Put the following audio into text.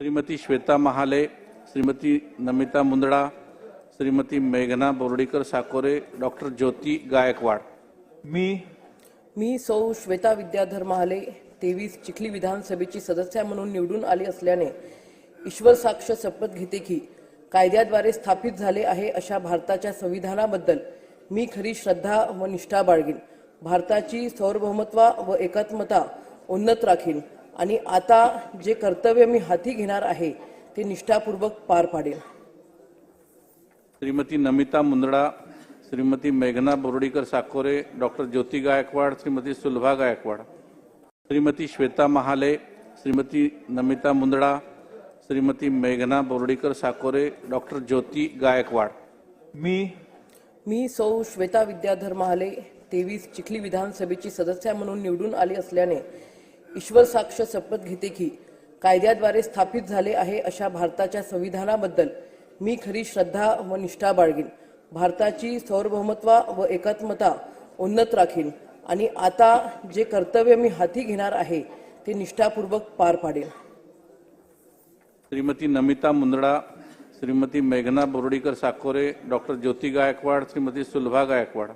श्रीमती श्वेता महाले श्रीमती नमिता मुंदडा श्रीमती मेघना बोर्डीकर साकोरे डॉक्टर ज्योती गायकवाड. मी मी सौ श्वेता विद्याधर महाले तेवीस चिखली विधानसभेची सदस्य म्हणून निवडून आली असल्याने ईश्वर साक्ष शपथ घेते की कायद्याद्वारे स्थापित झाले आहे अशा भारताच्या संविधानाबद्दल मी खरी श्रद्धा व निष्ठा बाळगीन. भारताची सार्वभौमत्व व एकात्मता उन्नत राखीन. आणि आता जे कर्तव्य मी हाती घेणार आहे ते निष्ठापूर्वक पार पाडेन श्रीमती नमिता मुंदडा श्रीमती मेघना बोर्डीकर साकोरे डॉक्टर ज्योती गायकवाड श्रीमती सुलभा गायकवाड श्रीमती श्वेता महाले श्रीमती नमिता मुंदडा श्रीमती मेघना बोर्डीकर साकोरे डॉक्टर ज्योती गायकवाड. मी मी सौ श्वेता विद्याधर महाले तेवीस चिखली विधानसभेची सदस्य म्हणून निवडून आली असल्याने ईश्वर साक्ष शपथ घेते की कायद्याद्वारे स्थापित झाले आहे अशा भारताच्या संविधानाबद्दल मी खरी श्रद्धा व निष्ठा बाळगीन. भारताची सार्वभौमत्व व एकात्मता उन्नत राखीन. आणि आता जे कर्तव्य मी हाती घेणार आहे ते निष्ठापूर्वक पार पाडेल श्रीमती नमिता मुंदडा श्रीमती मेघना बोर्डीकर साकोरे डॉक्टर ज्योती गायकवाड श्रीमती सुलभा गायकवाड.